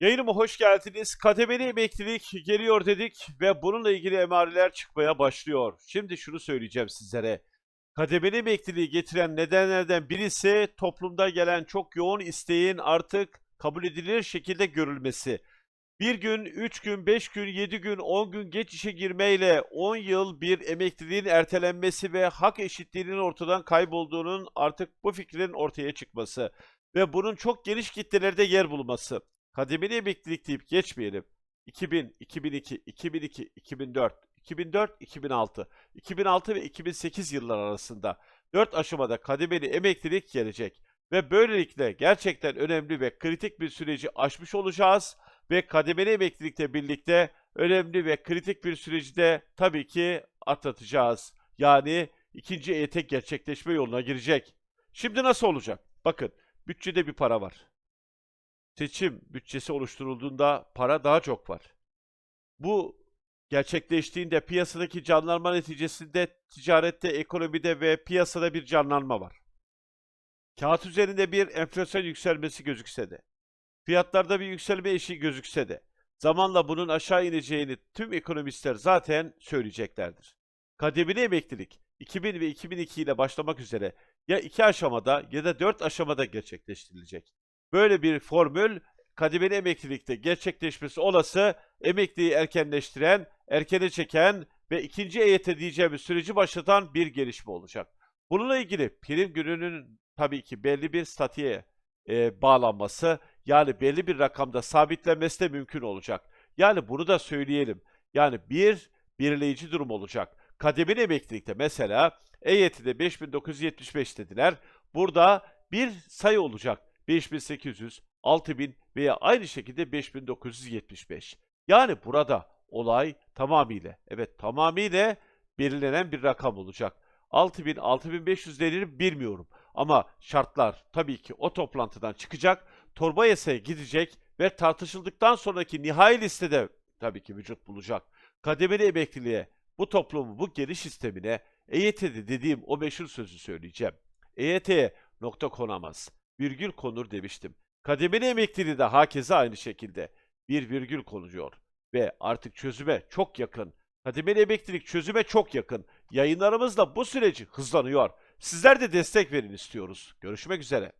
Yayınıma hoş geldiniz. Kademeli emeklilik geliyor dedik ve bununla ilgili emareler çıkmaya başlıyor. Şimdi şunu söyleyeceğim sizlere. Kademeli emekliliği getiren nedenlerden birisi toplumda gelen çok yoğun isteğin artık kabul edilir şekilde görülmesi. Bir gün, üç gün, beş gün, yedi gün, on gün geç işe girmeyle 10 yıl bir emekliliğin ertelenmesi ve hak eşitliğinin ortadan kaybolduğunun artık bu fikrin ortaya çıkması ve bunun çok geniş kitlelerde yer bulması. Kademeli emeklilik deyip geçmeyelim. 2000, 2002, 2002, 2004, 2004, 2006, 2006 ve 2008 yıllar arasında 4 aşamada kademeli emeklilik gelecek. Ve böylelikle gerçekten önemli ve kritik bir süreci aşmış olacağız ve kademeli emeklilikle birlikte önemli ve kritik bir süreci de tabii ki atlatacağız. Yani ikinci EYT gerçekleşme yoluna girecek. Şimdi nasıl olacak? Bakın bütçede bir para var. Seçim bütçesi oluşturulduğunda para daha çok var. Bu gerçekleştiğinde piyasadaki canlanma neticesinde ticarette, ekonomide ve piyasada bir canlanma var. Kağıt üzerinde bir enflasyon yükselmesi gözükse de, fiyatlarda bir yükselme eşiği gözükse de, zamanla bunun aşağı ineceğini tüm ekonomistler zaten söyleyeceklerdir. Kademeli emeklilik 2000 ve 2002 ile başlamak üzere ya iki aşamada ya da dört aşamada gerçekleştirilecek. Böyle bir formül kademeli emeklilikte gerçekleşmesi olası emekliyi erkenleştiren, erkene çeken ve ikinci EYT diyeceğimiz süreci başlatan bir gelişme olacak. Bununla ilgili prim gününün tabii ki belli bir statiğe e, bağlanması yani belli bir rakamda sabitlenmesi de mümkün olacak. Yani bunu da söyleyelim. Yani bir belirleyici durum olacak. Kademeli emeklilikte mesela EYT'de 5975 dediler. Burada bir sayı olacak. 5800, 6000 veya aynı şekilde 5975. Yani burada olay tamamıyla, evet tamamıyla belirlenen bir rakam olacak. 6000, 6500 denir bilmiyorum. Ama şartlar tabii ki o toplantıdan çıkacak, torba yasaya gidecek ve tartışıldıktan sonraki nihai listede tabii ki vücut bulacak. Kademeli emekliliğe, bu toplumun bu geliş sistemine EYT'de dediğim o meşhur sözü söyleyeceğim. EYT'ye nokta konamaz virgül konur demiştim. Kademeli emekliliği de hakeza aynı şekilde bir virgül konuyor ve artık çözüme çok yakın. Kademeli emeklilik çözüme çok yakın. Yayınlarımızla bu süreci hızlanıyor. Sizler de destek verin istiyoruz. Görüşmek üzere.